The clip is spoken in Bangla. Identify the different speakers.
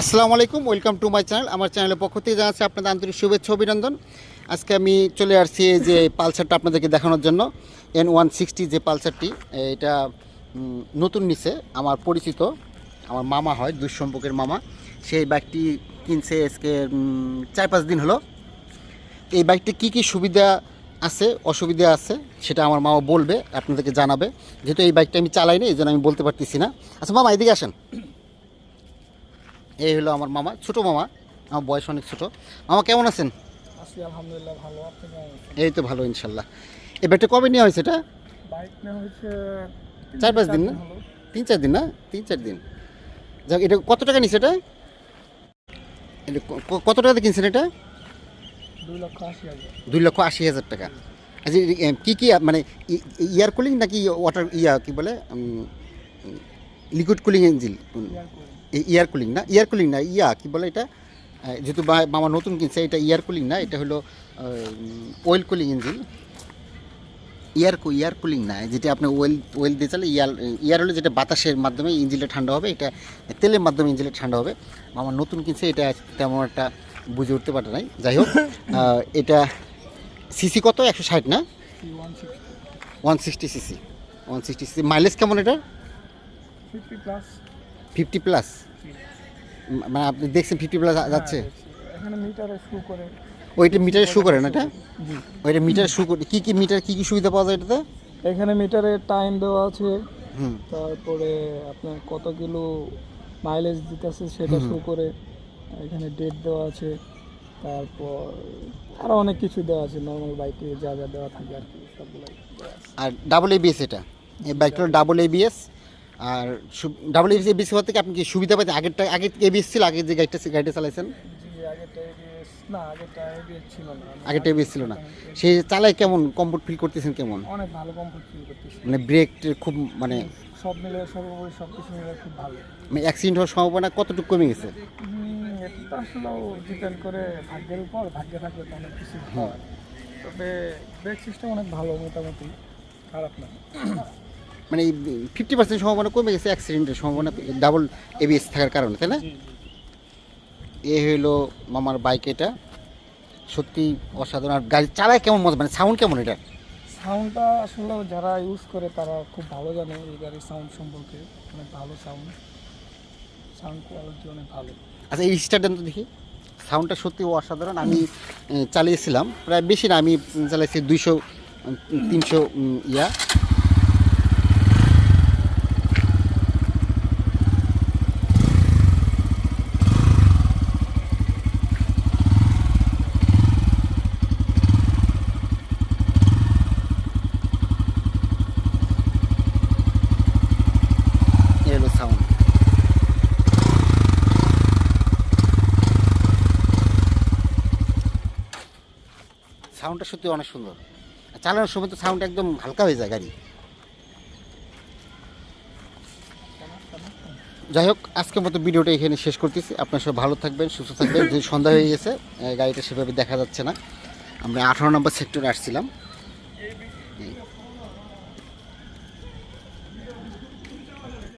Speaker 1: আসসালামু আলাইকুম, ওয়েলকাম টু মাই চ্যানেল। আমার চ্যানেলের পক্ষ থেকে জানাচ্ছি আপনাদের আন্তরিক শুভেচ্ছা, অভিনন্দন। আজকে আমি চলে আসছি এই যে পালসারটা আপনাদেরকে দেখানোর জন্য এন ওয়ান সিক্সটি যে পালসারটি, এটা নতুন নিচে আমার পরিচিত, আমার মামা হয়, দুঃসম্পর্কের মামা। সেই বাইকটি কিনছে আজকে চার পাঁচ দিন হলো। এই বাইকটি কী কী সুবিধা আছে, অসুবিধা আছে, সেটা আমার মামা বলবে, আপনাদেরকে জানাবে। যেহেতু এই বাইকটা আমি চালাই না এই জন্য আমি বলতে পারতেছি না। আচ্ছা মামা, এদিকে আসেন। এই হলো আমার মামা ছোট মামা আমার বয়স অনেক ছোট। মামা কেমন আছেন?
Speaker 2: আলহামদুলিল্লাহ ভালো?
Speaker 1: এই তো ভালো ইনশাল্লাহ। এই ব্যাগটা কবে নেওয়া হয়েছে এটা?
Speaker 2: বাইক নেওয়া হয়েছে
Speaker 1: চার পাঁচ দিন না? তিন চার দিন না? তিন চার দিন। যাক এটা কত টাকা নিচ্ছে এটা? এটা কত টাকাতে কিনছেন এটা?
Speaker 2: দুই লক্ষ আশি হাজার।
Speaker 1: টাকা। আচ্ছা কি কি মানে ইয়ার কুলিং নাকি ওয়াটার ইয়া কি বলে liquid cooling engine
Speaker 2: air
Speaker 1: air cooling না? ইয়ার কুলিং না ইয়া কি বলে এটা? যেহেতু বা- মামা নতুন কিনছে এটা ইয়ার কুলিং না এটা হলো oil cooling engine air air cooling না যেটা আপনি ওয়েল ওয়েল দিয়ে চালে ইয়ার ইয়ার হলে যেটা বাতাসের মাধ্যমে ইঞ্জিনটা ঠান্ডা হবে এটা তেলের মাধ্যমে ইঞ্জিনটা ঠান্ডা হবে। মামা নতুন কিনছে এটা তেমন একটা বুঝে উঠতে পারে নাই। যাই হোক এটা সিসি কত? একশো ষাট না?
Speaker 2: One sixty
Speaker 1: one sixty CC one sixty CC mileage কেমন এটা
Speaker 2: ফিফটি প্লাস
Speaker 1: ফিফটি প্লাস? মানে আপনি দেখছেন ফিফটি প্লাস যাচ্ছে?
Speaker 2: এখানে মিটারে শু করে।
Speaker 1: ওইটা মিটারে শু করে না এটা?
Speaker 2: জি।
Speaker 1: ওইটা মিটার শু করে কী কী মিটার কী কী সুবিধা পাওয়া যায় এটাতে?
Speaker 2: এখানে মিটারে টাইম দেওয়া আছে। তারপরে আপনার কত কিলো মাইলেজ দিতেছে সেটা শো করে। এখানে ডেট দেওয়া আছে। তারপর আরও অনেক কিছু দেওয়া আছে। নর্মাল বাইকে যা যা দেওয়া থাকে আর কি সবগুলো।
Speaker 1: আর ডাবল এবিএস এটা? এই বাইকটা ডাবল এবিএস আর ডাবল এবিএস এবিএস হওয়ার থেকে আপনি কি সুবিধা পাচ্ছেন আগেরটা আগে এবিএস ছিল? আগে যে গাড়িটা গাড়িটা চালাইছেন?
Speaker 2: ছিল না। আমি
Speaker 1: আগেরটা এবিএস ছিল না। সেই চালায় কেমন? কমফোর্ট ফিল করতেছেন কেমন?
Speaker 2: অনেক ভালো কমফোর্ট ফিল
Speaker 1: মানে ব্রেক খুব মানে
Speaker 2: সব মিলে সর্বোপরি সব কিছু মিলে খুব ভালো।
Speaker 1: অ্যাক্সিডেন্ট হওয়ার সম্ভাবনা কতটুকু কমে গেছে?
Speaker 2: এটা ডিপেন্ড করে ভাগ্যের উপর। ভাগ্যে থাকলে তো অনেক কিছু তবে ব্রেক সিস্টেম অনেক ভালো মোটামুটি। খারাপ না।
Speaker 1: মানে ফিফটি পার্সেন্ট সম্ভাবনা কমে গেছে অ্যাক্সিডেন্টের সম্ভাবনা ডাবল এবিএস থাকার কারণে তাই না? এ হলো মামার বাইক এটা। সত্যি অসাধারণ। আর গাড়ি চালায় কেমন মজা মানে সাউন্ড কেমন এটা?
Speaker 2: সাউন্ডটা আসলে যারা ইউজ করে তারা খুব ভালো জানে এই গাড়ির সাউন্ড সম্পর্কে। অনেক ভালো সাউন্ড সাউন্ড কোয়ালিটি অনেক ভালো।
Speaker 1: আচ্ছা এই স্টারটা তো দেখি। সাউন্ডটা সত্যি অসাধারণ। আমি চালিয়েছিলাম। প্রায় বেশি না আমি উম, চালাইছি দুইশো তিনশো ইয়া এই হলো সাউন্ড সাউন্ডটা সত্যি অনেক সুন্দর। চালানোর সময় তো সাউন্ড একদম হালকা হয়ে যায় গাড়ি। যাই হোক, আজকের মতো ভিডিওটা এখানে শেষ করতেছি। আপনার সব ভালো থাকবেন, সুস্থ থাকবেন। যদি সন্ধ্যা হয়ে গেছে গাড়িটা সেভাবে দেখা যাচ্ছে না। আমরা আঠারো নম্বর সেক্টরে আসছিলাম।